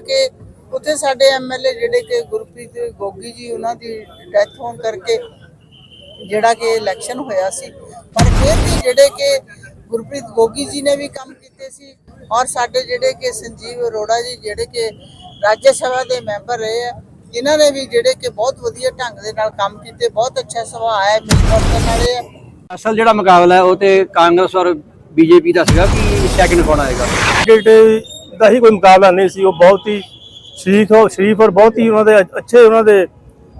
ਕਿ ਉੱਥੇ ਸਾਡੇ ਐਮਐਲਏ ਜਿਹੜੇ ਕਿ ਗੁਰਪ੍ਰੀਤ ਗੋਗੀ ਜੀ ਉਹਨਾਂ ਦੀ ਡੈਥ ਹੋਣ ਕਰਕੇ ਜਿਹੜਾ ਕਿ ਇਲੈਕਸ਼ਨ ਹੋਇਆ ਸੀ। ਪਰ ਫਿਰ ਵੀ ਜਿਹੜੇ ਕਿ ਗੁਰਪ੍ਰੀਤ ਗੋਗੀ ਜੀ ਨੇ ਵੀ ਕੰਮ ਕੀਤੇ ਸੀ ਔਰ ਸਾਡੇ ਜਿਹੜੇ ਕਿ ਸੰਜੀਵ ਅਰੋੜਾ ਜੀ ਜਿਹੜੇ ਕਿ ਰਾਜ ਸਭਾ ਦੇ ਮੈਂਬਰ ਰਹੇ ਆ ਇਹਨਾਂ ਨੇ ਵੀ ਜਿਹੜੇ ਕਿ ਬਹੁਤ ਵਧੀਆ ਢੰਗ ਦੇ ਨਾਲ ਕੰਮ ਕੀਤੇ ਬਹੁਤ ਅੱਛਾ ਸੁਭਾਅ ਹੈ ਮਿਲ ਵਰਤਨ ਵਾਲੇ ਆ। ਅਸਲ ਜਿਹੜਾ ਮੁਕਾਬਲਾ ਹੈ ਉਹ ਤੇ ਕਾਂਗਰਸ ਔਰ ਬੀਜੇਪੀ ਦਾ ਸੀਗਾ ਕਿ ਸੈਕਿੰਡ ਕੌਣ ਆਏਗਾ? ਕੈਂਡੀਡੇਟ ਦਾ ਹੀ ਕੋਈ ਮੁਕਾਬਲਾ ਨਹੀਂ ਸੀ, ਉਹ ਬਹੁਤ ਹੀ ਸ਼ਰੀਫ ਹੋ ਸ਼ਰੀਫ ਔਰ ਬਹੁਤ ਹੀ ਉਹਨਾਂ ਦੇ ਅੱਛੇ ਉਹਨਾਂ ਦੇ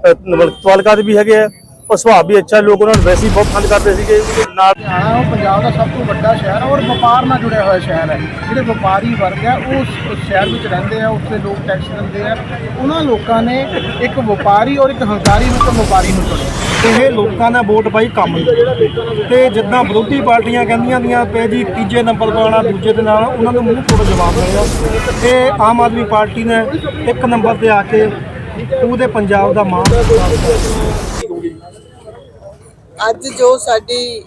ਤਵਾਲਕਾਤ ਵੀ ਹੈਗੇ ਆ। ਉਹ ਸੁਭਾਅ ਵੀ ਅੱਛਾ, ਲੋਕ ਉਹਨਾਂ ਨੂੰ ਵੈਸੇ ਹੀ ਬਹੁਤ ਪਸੰਦ ਕਰਦੇ ਸੀਗੇ। ਉਹਦੇ ਨਾਲ ਲੁਧਿਆਣਾ ਉਹ ਪੰਜਾਬ ਦਾ ਸਭ ਤੋਂ ਵੱਡਾ ਸ਼ਹਿਰ ਹੈ ਔਰ ਵਪਾਰ ਨਾਲ ਜੁੜਿਆ ਹੋਇਆ ਸ਼ਹਿਰ ਹੈ। ਜਿਹੜੇ ਵਪਾਰੀ ਵਰਗ ਹੈ ਉਹ ਉਸ ਉਸ ਸ਼ਹਿਰ ਵਿੱਚ ਰਹਿੰਦੇ ਆ, ਉੱਥੇ ਲੋਕ ਟੈਕਸ ਦਿੰਦੇ ਆ। ਉਹਨਾਂ ਲੋਕਾਂ ਨੇ ਇੱਕ ਵਪਾਰੀ ਔਰ ਇੱਕ ਹੰਕਾਰੀ ਨੂੰ ਇੱਕ ਵਪਾਰੀ ਨੂੰ ਚੁਣਿਆ। ਇਹ ਲੋਕਾਂ ਦਾ ਵੋਟ ਪਾਈ ਕੰਮ ਨੂੰ। ਤੇ ਜਿੱਦਾਂ ਵਿਰੋਧੀ ਪਾਰਟੀਆਂ ਕਹਿੰਦੀਆਂ ਦੀਆਂ ਪਏ ਜੀ ਤੀਜੇ ਨੰਬਰ ਤੋਂ ਆਉਣਾ ਦੂਜੇ ਦੇ ਨਾਲ, ਉਹਨਾਂ ਨੂੰ ਮੂੰਹ ਤੋੜ ਜਵਾਬ ਮਿਲਿਆ। ਤੇ ਆਮ ਆਦਮੀ ਪਾਰਟੀ ਨੇ ਇੱਕ ਨੰਬਰ ਤੇ ਆ ਕੇ ਪੂਰੇ ਪੰਜਾਬ ਦਾ ਮਾਣ ਅੱਜ ਜੋ ਸਾਡੀ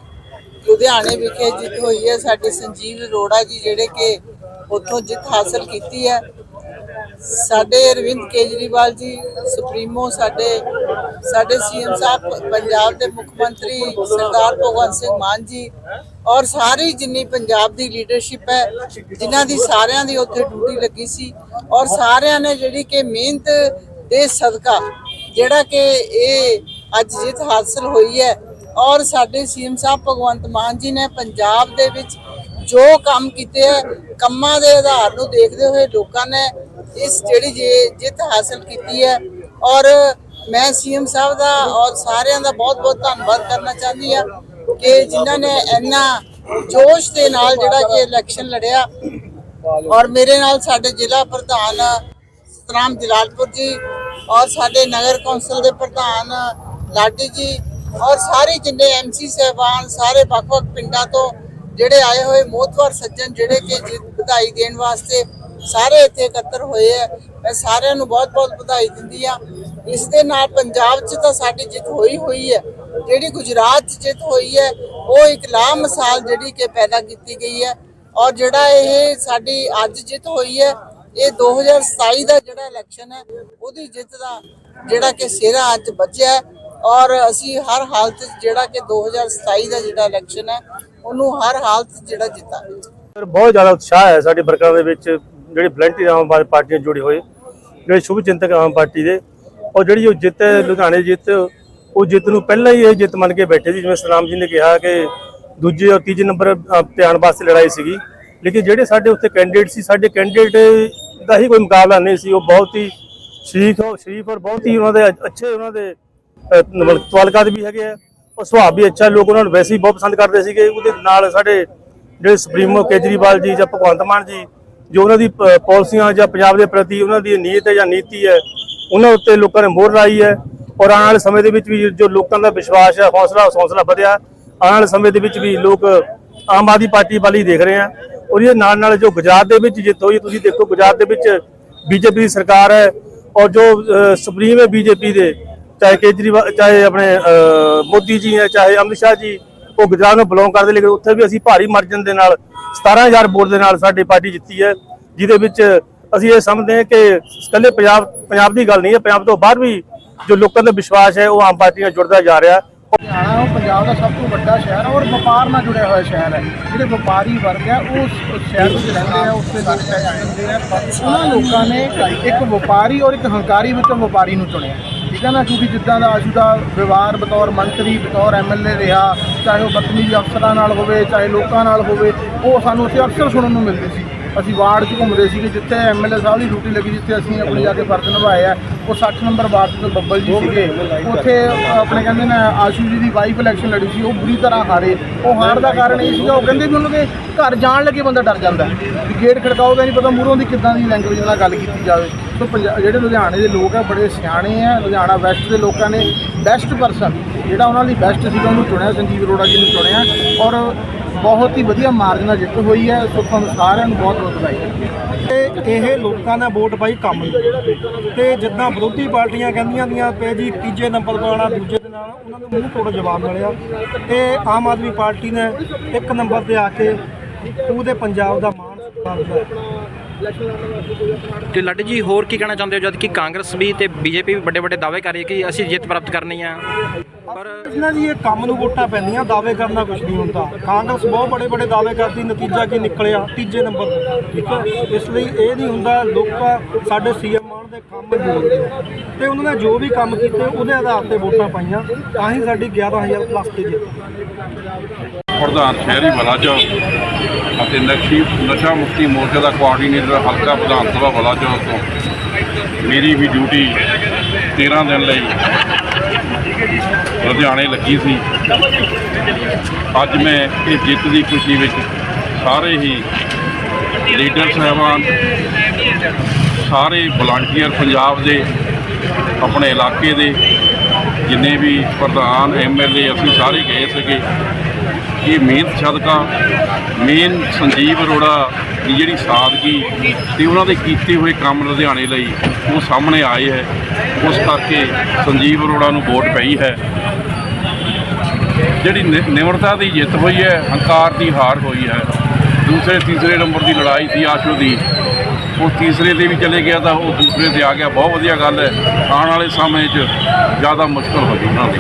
ਲੁਧਿਆਣੇ ਵਿਖੇ ਜਿੱਤ ਹੋਈ ਹੈ, ਸਾਡੇ ਸੰਜੀਵ ਅਰੋੜਾ ਜੀ ਜਿਹੜੇ ਕਿ ਉੱਥੋਂ ਜਿੱਤ ਹਾਸਲ ਕੀਤੀ ਹੈ। ਸਾਡੇ ਅਰਵਿੰਦ ਕੇਜਰੀਵਾਲ ਜੀ, ਸੁਪਰੀਮੋ ਸਾਡੇ ਸਾਡੇ ਸੀਐਮ ਸਾਹਿਬ, ਪੰਜਾਬ ਦੇ ਮੁੱਖ ਮੰਤਰੀ ਸਰਦਾਰ ਭਗਵੰਤ ਸਿੰਘ ਮਾਨ ਜੀ ਔਰ ਸਾਰੀ ਜਿੰਨੀ ਪੰਜਾਬ ਦੀ ਲੀਡਰਸ਼ਿਪ ਹੈ, ਜਿਨ੍ਹਾਂ ਦੀ ਸਾਰਿਆਂ ਦੀ ਉੱਥੇ ਡਿਊਟੀ ਲੱਗੀ ਸੀ ਔਰ ਸਾਰਿਆਂ ਨੇ ਜਿਹੜੀ ਕਿ ਮਿਹਨਤ ਦੇ ਸਦਕਾ ਜਿਹੜਾ ਕਿ ਇਹ ਅੱਜ ਜਿੱਤ ਹਾਸਲ ਹੋਈ ਹੈ ਔਰ ਸਾਡੇ ਸੀਐਮ ਸਾਹਿਬ ਭਗਵੰਤ ਮਾਨ ਜੀ ਨੇ ਪੰਜਾਬ ਦੇ ਵਿੱਚ ਜੋ ਕੰਮ ਕੀਤੇ ਹੈ ਕੰਮਾਂ ਦੇ ਆਧਾਰ ਨੂੰ ਦੇਖਦੇ ਹੋਏ ਲੋਕਾਂ ਨੇ ਇਸ ਜਿਹੜੀ ਜੇ- ਜਿੱਤ ਹਾਸਲ ਕੀਤੀ ਹੈ। ਔਰ ਮੈਂ ਸੀਐਮ ਸਾਹਿਬ ਦਾ ਔਰ ਸਾਰਿਆਂ ਦਾ ਬਹੁਤ-ਬਹੁਤ ਧੰਨਵਾਦ ਕਰਨਾ ਚਾਹੁੰਦੀ ਹਾਂ ਕਿ ਜਿਨ੍ਹਾਂ ਨੇ ਇੰਨਾ ਜੋਸ਼ ਦੇ ਨਾਲ ਜਿਹੜਾ ਕਿ ਇਲੈਕਸ਼ਨ ਲੜਿਆ। ਔਰ ਮੇਰੇ ਨਾਲ ਸਾਡੇ ਜ਼ਿਲ੍ਹਾ ਪ੍ਰਧਾਨ ਸਤਰਾਮ ਜਲਾਲਪੁਰ ਜੀ ਔਰ ਸਾਡੇ ਨਗਰ ਕੌਂਸਲ ਦੇ ਪ੍ਰਧਾਨ ਲਾਡੀ ਜੀ ਔਰ ਸਾਰੇ ਜਿੰਨੇ ਐਮਸੀ ਸਹਿਬਾਨ, ਸਾਰੇ ਵੱਖ-ਵੱਖ ਪਿੰਡਾਂ ਤੋਂ ਜਿਹੜੇ ਆਏ ਹੋਏ ਮੋਹਤਵਰ ਸੱਜਣ ਜਿਹੜੇ ਕਿ ਜਿ- ਵਧਾਈ ਦੇਣ ਵਾਸਤੇ ਸਾਰੇ ਇੱਥੇ ਇਕੱਤਰ ਹੋਏ ਆ। ਮੈਂ ਸਾਰਿਆਂ ਨੂੰ ਬਹੁਤ-ਬਹੁਤ ਵਧਾਈ ਦਿੰਦੀ ਆ ਇਸ ਦੇ ਨਾਲ ਪੰਜਾਬ 'ਚ ਤਾਂ ਸਾਡੀ ਜਿੱਤ ਹੋਈ ਹੋਈ ਹੈ। ਜਿਹੜੀ ਗੁਜਰਾਤ 'ਚ ਜਿੱਤ ਹੋਈ ਹੈ, ਉਹ ਇੱਕ ਲਾ ਮਿਸਾਲ ਜਿਹੜੀ ਕਿ ਪੈਦਾ ਕੀਤੀ ਗਈ ਹੈ। ਔਰ ਜਿਹੜਾ ਇਹ ਸਾਡੀ ਅੱਜ ਜਿੱਤ ਹੋਈ ਹੈ, ਇਹ 2027 ਦਾ ਜਿਹੜਾ ਇਲੈਕਸ਼ਨ ਹੈ, ਉਹਦੀ ਜਿੱਤ ਦਾ ਜਿਹੜਾ ਕਿ ਸਿਹਰਾ ਅੱਜ ਵੱਜਿਆ ਔਰ ਅਸੀਂ ਹਰ ਹਾਲਤ ਜਿਹੜਾ ਕਿ 2027 ਦਾ ਜਿਹੜਾ ਇਲੈਕਸ਼ਨ ਹੈ ਉਹਨੂੰ ਹਰ ਹਾਲਤ ਜਿਹੜਾ ਜਿੱਤਾਂਗੇ ਸਰ ਬਹੁਤ ਜ਼ਿਆਦਾ ਉਤਸ਼ਾਹ ਹੈ ਸਾਡੇ ਵਰਕਰਾਂ ਦੇ ਵਿੱਚ ਜਿਹੜੇ ਵਲੰਟੀਅਰ ਆਮ ਆਦਮੀ ਪਾਰਟੀ ਨਾਲ ਜੁੜੇ ਹੋਏ ਜਿਹੜੇ ਸ਼ੁਭ ਚਿੰਤਕ ਆਮ ਪਾਰਟੀ ਦੇ ਔਰ ਜਿਹੜੀ ਉਹ ਜਿੱਤ ਹੈ ਲੁਧਿਆਣੇ ਜਿੱਤ ਉਹ ਜਿੱਤ ਨੂੰ ਪਹਿਲਾਂ ਹੀ ਇਹ ਜਿੱਤ ਮੰਨ ਕੇ ਬੈਠੇ ਸੀ ਜਿਵੇਂ ਸਲਾਮ ਜੀ ਨੇ ਕਿਹਾ ਕਿ ਦੂਜੇ ਔਰ ਤੀਜੇ ਨੰਬਰ ਅ, ਤੇ ਆਉਣ ਵਾਸਤੇ ਲੜਾਈ ਸੀਗੀ। ਲੇਕਿਨ ਜਿਹੜੇ ਸਾਡੇ ਉੱਥੇ ਕੈਂਡੀਡੇਟ ਸੀ ਸਾਡੇ ਕੈਂਡੀਡੇਟ ਦਾ ਹੀ ਕੋਈ ਮੁਕਾਬਲਾ ਨਹੀਂ ਸੀ ਉਹ ਬਹੁਤ ਹੀ ਸ਼ਰੀਫ ਔਰ ਸ਼ਰੀਫ ਔਰ ਬਹੁਤ ਹੀ ਉਹਨਾਂ ਦੇ ਅੱਛੇ ਉਹਨਾਂ ਦੇ ਤਵਾਲਕਾਤ ਵੀ ਹੈਗੇ ਆ। ਉਹ ਸੁਭਾਅ ਵੀ ਅੱਛਾ, ਲੋਕ ਉਹਨਾਂ ਨੂੰ ਵੈਸੇ ਹੀ ਬਹੁਤ ਪਸੰਦ ਕਰਦੇ ਸੀਗੇ। ਉਹਦੇ ਨਾਲ ਸਾਡੇ ਜਿਹੜੇ ਸੁਪਰੀਮੋ ਕੇਜਰੀਵਾਲ ਜੀ ਜਾਂ ਭਗਵੰਤ ਮਾਨ ਜੀ, ਜੋ ਉਹਨਾਂ ਦੀ ਪ- ਪਾਲਿਸੀਆਂ ਜਾਂ ਪੰਜਾਬ ਦੇ ਪ੍ਰਤੀ ਉਹਨਾਂ ਦੀ ਨੀਅਤ ਹੈ ਜਾਂ ਨੀਤੀ ਹੈ, ਉਹਨਾਂ ਉੱਤੇ ਲੋਕਾਂ ਨੇ ਮੋਹਰ ਲਾਈ ਹੈ। ਔਰ ਆਉਣ ਵਾਲੇ ਸਮੇਂ ਦੇ ਵਿੱਚ ਵੀ ਜੋ ਲੋਕਾਂ ਦਾ ਵਿਸ਼ਵਾਸ ਹੈ, ਹੌਸਲਾ ਹੌਸਲਾ ਵਧਿਆ। ਆਉਣ ਵਾਲੇ ਸਮੇਂ ਦੇ ਵਿੱਚ ਵੀ ਲੋਕ ਆਮ ਆਦਮੀ ਪਾਰਟੀ ਵੱਲ ਹੀ ਦੇਖ ਰਹੇ ਆ। ਔਰ ਇਹਦੇ ਨਾਲ ਨਾਲ ਜੋ ਗੁਜਰਾਤ ਦੇ ਵਿੱਚ ਜਿੱਤ ਹੋਈ, ਤੁਸੀਂ ਦੇਖੋ ਗੁਜਰਾਤ ਦੇ ਵਿੱਚ ਬੀਜੇਪੀ ਦੀ ਸਰਕਾਰ ਹੈ। ਔਰ ਜੋ ਸੁਪਰੀਮ ਹੈ ਬੀਜੇਪੀ ਦੇ ਚਾਹੇ ਕੇਜਰੀਵਾਲ, ਚਾਹੇ ਆਪਣੇ ਮੋਦੀ ਜੀ ਹੈ ਚਾਹੇ ਅਮਿਤ ਸ਼ਾਹ ਜੀ, ਉਹ ਗੁਜਰਾਤ ਨੂੰ ਬਿਲੋਂਗ ਕਰਦੇ, ਲੇਕਿਨ ਉੱਥੇ ਵੀ ਅਸੀਂ ਭਾਰੀ ਮਾਰਜਨ ਦੇ ਨਾਲ 17000 ਵੋਟ ਦੇ ਨਾਲ ਸਾਡੀ ਪਾਰਟੀ ਜਿੱਤੀ ਹੈ, ਜਿਹਦੇ ਵਿੱਚ ਅਸੀਂ ਇਹ ਸਮਝਦੇ ਹਾਂ ਕਿ ਇਕੱਲੇ ਪੰਜਾਬ ਪੰਜਾਬ ਦੀ ਗੱਲ ਨਹੀਂ ਹੈ, ਪੰਜਾਬ ਤੋਂ ਬਾਹਰ ਵੀ ਜੋ ਲੋਕਾਂ ਦਾ ਵਿਸ਼ਵਾਸ ਹੈ, ਉਹ ਆਮ ਪਾਰਟੀ ਨਾਲ ਜੁੜਦਾ ਜਾ ਰਿਹਾ। ਲੁਧਿਆਣਾ ਉਹ ਪੰਜਾਬ ਦਾ ਸਭ ਤੋਂ ਵੱਡਾ ਸ਼ਹਿਰ ਹੈ ਔਰ ਵਪਾਰ ਨਾਲ ਜੁੜਿਆ ਹੋਇਆ ਸ਼ਹਿਰ ਹੈ। ਜਿਹੜੇ ਵਪਾਰੀ ਵਰਗ ਹੈ, ਉਹ ਸ਼ਹਿਰ ਵਿੱਚ ਰਹਿੰਦੇ ਆ ਉੱਥੇ ਲੋਕ ਟੈਕਸ ਦਿੰਦੇ ਆ ਉਹਨਾਂ ਲੋਕਾਂ ਨੇ ਇੱਕ ਵਪਾਰੀ ਔਰ ਇੱਕ ਹੰਕਾਰੀ ਵਿੱਚੋਂ ਵਪਾਰੀ ਨੂੰ ਚੁਣਿਆ। ਠੀਕ ਹੈ ਨਾ? ਕਿਉਂਕਿ ਜਿੱਦਾਂ ਦਾ ਆਸ਼ੂ ਦਾ ਵਿਵਹਾਰ ਬਤੌਰ ਮੰਤਰੀ, ਬਤੌਰ ਐਮਐਲਏ ਰਿਹਾ, ਚਾਹੇ ਉਹ ਬਦਤਮੀਜ਼ੀ ਅਫਸਰਾਂ ਨਾਲ ਹੋਵੇ, ਚਾਹੇ ਲੋਕਾਂ ਨਾਲ ਹੋਵੇ, ਉਹ ਸਾਨੂੰ ਉੱਥੇ ਅਕਸਰ ਸੁਣਨ ਨੂੰ ਮਿਲਦੇ ਸੀ। ਅਸੀਂ ਵਾਰਡ 'ਚ ਘੁੰਮਦੇ ਸੀਗੇ ਜਿੱਥੇ ਐਮਐਲਏ ਸਾਹਿਬ ਦੀ ਡਿਊਟੀ ਲੱਗੀ, ਜਿੱਥੇ ਅਸੀਂ ਆਪਣੀ ਜਾ ਕੇ ਫਰਜ਼ ਨਿਭਾਏ ਆ, ਉਹ 60 ਨੰਬਰ ਵਾਰਡ ਤੋਂ ਬੱਬਲ ਜੀ ਸੀਗੇ, ਉੱਥੇ ਆਪਣੇ ਕਹਿੰਦੇ ਨੇ ਆਸ਼ੂ ਜੀ ਦੀ ਵਾਈਫ ਇਲੈਕਸ਼ਨ ਲੜੀ ਸੀ, ਉਹ ਬੁਰੀ ਤਰ੍ਹਾਂ ਹਾਰੇ। ਉਹ ਹਾਰ ਦਾ ਕਾਰਨ ਇਹ ਸੀਗਾ, ਉਹ ਕਹਿੰਦੇ ਵੀ ਉਹਨਾਂ ਦੇ ਘਰ ਜਾਣ ਲੱਗੇ ਬੰਦਾ ਡਰ ਜਾਂਦਾ। ਗੇਟ ਖੜਕਾਓ ਗੇਟ ਨਹੀਂ ਪਤਾ ਮੂਹਰੋਂ ਦੀ ਕਿੱਦਾਂ ਦੀ ਲੈਂਗੁਏਜ ਨਾਲ ਗੱਲ ਕੀਤੀ ਜਾਵੇ। ਸੋ ਪੰਜਾ- ਜਿਹੜੇ ਲੁਧਿਆਣੇ ਦੇ ਲੋਕ ਆ, ਬੜੇ ਸਿਆਣੇ ਆ, ਲੁਧਿਆਣਾ ਵੈਸਟ ਦੇ ਲੋਕਾਂ ਨੇ ਬੈਸਟ ਪਰਸਨ ਜਿਹੜਾ ਉਹਨਾਂ ਲਈ ਬੈਸਟ ਸੀਗਾ, ਉਹਨੂੰ ਚੁਣਿਆ, ਸੰਜੀਵ ਅਰੋੜਾ ਜੀ ਨੂੰ ਚੁਣਿਆ ਔਰ ਬਹੁਤ ਹੀ ਵਧੀਆ ਮਾਰਜਨ ਨਾਲ ਜਿੱਤ ਹੋਈ ਹੈ ਸੋ ਤੁਹਾਨੂੰ ਸਾਰਿਆਂ ਨੂੰ ਬਹੁਤ ਬਹੁਤ ਵਧਾਈ ਤੇ ਇਹ ਲੋਕਾਂ ਦਾ ਵੋਟ ਪਾਈ ਕੰਮ ਨੂੰ। ਤੇ ਜਿੱਦਾਂ ਵਿਰੋਧੀ ਪਾਰਟੀਆਂ ਕਹਿੰਦੀਆਂ ਦੀਆਂ ਪਏ ਜੀ ਤੀਜੇ ਨੰਬਰ ਤੋਂ ਆਉਣਾ, ਦੂਜੇ ਦੇ ਨਾਲ, ਉਹਨਾਂ ਨੂੰ ਮੂੰਹ ਤੋੜ ਜਵਾਬ ਮਿਲਿਆ ਤੇ ਆਮ ਆਦਮੀ ਪਾਰਟੀ ਨੇ ਇੱਕ ਨੰਬਰ ਤੇ ਆ ਕੇ ਉਹਦੇ ਪੰਜਾਬ ਦਾ ਮਾਣ ਤੇ ਲੱਡ ਜੀ ਹੋਰ ਕੀ ਕਹਿਣਾ ਚਾਹੁੰਦੇ ਹੋ? ਜਦ ਕਿ ਕਾਂਗਰਸ ਵੀ ਤੇ ਬੀਜੇਪੀ ਵੀ ਵੱਡੇ ਵੱਡੇ ਦਾਅਵੇ ਕਰ ਰਹੀ ਹੈ ਕਿ ਅਸੀਂ ਜਿੱਤ ਪ੍ਰਾਪਤ ਕਰਨੀ ਆ। ਪਰ ਇਹਨਾਂ ਜੀ ਇਹ ਕੰਮ ਨੂੰ ਵੋਟਾਂ ਪੈਂਦੀਆਂ ਦਾਅਵੇ ਕਰਨਾ ਕੁਝ ਨਹੀਂ ਹੁੰਦਾ। ਕਾਂਗਰਸ ਬਹੁਤ ਬੜੇ ਬੜੇ ਦਾਅਵੇ ਕਰਦੀ ਨਤੀਜਾ ਕੀ ਨਿਕਲਿਆ? ਤੀਜੇ ਨੰਬਰ ਤੇ, ਠੀਕ ਹੈ? ਇਸ ਲਈ ਇਹ ਨਹੀਂ ਹੁੰਦਾ ਲੋਕਾਂ ਸਾਡੇ ਸੀਐਮ ਮਾਨ ਦੇ ਕੰਮ ਬੋਲਦੇ ਆ। ਤੇ ਉਹਨਾਂ ਨੇ ਜੋ ਵੀ ਕੰਮ ਕੀਤੇ ਉਹਦੇ ਆਧਾਰ ਤੇ ਵੋਟਾਂ ਪਾਈਆਂ। ਤਾਂ ਹੀ ਸਾਡੀ 11000 ਪਲੱਸ ਤੇ ਜਿੱਤ। ਪ੍ਰਧਾਨ ਸ਼ਹਿਰੀ ਬਲਾਚੌਰ ਅਤੇ ਨਕਸ਼ੀ ਨਸ਼ਾ ਮੁਕਤੀ ਮੋਰਚੇ ਦਾ ਕੋਆਰਡੀਨੇਟਰ ਹਲਕਾ ਵਿਧਾਨ ਸਭਾ ਬਲਾਚੌਰ ਤੋਂ ਮੇਰੀ ਵੀ ਡਿਊਟੀ 13 ਦਿਨ ਲਈ ਲੁਧਿਆਣੇ ਲੱਗੀ ਸੀ। ਅੱਜ ਮੈਂ ਇਹ ਜਿੱਤ ਦੀ ਖੁਸ਼ੀ ਵਿੱਚ ਸਾਰੇ ਹੀ ਲੀਡਰ ਸਾਹਿਬਾਨ, ਸਾਰੇ ਵਲੰਟੀਅਰ ਪੰਜਾਬ ਦੇ, ਆਪਣੇ ਇਲਾਕੇ ਦੇ ਜਿੰਨੇ ਵੀ ਪ੍ਰਧਾਨ ਐਮਐਲਏ ਅਸੀਂ ਸਾਰੇ ਗਏ ਸੀਗੇ। ਇਹ ਮਿਹਨਤ ਸਦਕਾ, ਮੇਨ ਸੰਜੀਵ ਅਰੋੜਾ ਦੀ ਜਿਹੜੀ ਸਾਦਗੀ ਤੇ ਉਹਨਾਂ ਦੇ ਕੀਤੇ ਹੋਏ ਕੰਮ ਲੁਧਿਆਣੇ ਲਈ ਉਹ ਸਾਹਮਣੇ ਆਏ ਹੈ। ਉਸ ਕਰਕੇ ਸੰਜੀਵ ਅਰੋੜਾ ਨੂੰ ਵੋਟ ਪਈ ਹੈ। ਜਿਹੜੀ ਨਿ- ਨਿਮਰਤਾ ਦੀ ਜਿੱਤ ਹੋਈ ਹੈ, ਹੰਕਾਰ ਦੀ ਹਾਰ ਹੋਈ ਹੈ। ਦੂਸਰੇ, ਤੀਸਰੇ ਨੰਬਰ ਦੀ ਲੜਾਈ ਸੀ ਆਸ਼ੂ ਦੀ। ਉਹ ਤੀਸਰੇ ਤੇ ਵੀ ਚਲੇ ਗਿਆ ਤਾਂ ਉਹ ਦੂਸਰੇ ਤੇ ਆ ਗਿਆ। ਬਹੁਤ ਵਧੀਆ ਗੱਲ ਹੈ। ਆਉਣ ਵਾਲੇ ਸਮੇਂ 'ਚ ਜ਼ਿਆਦਾ ਮੁਸ਼ਕਲ ਹੋ ਜੂ ਉਹਨਾਂ ਦੀ।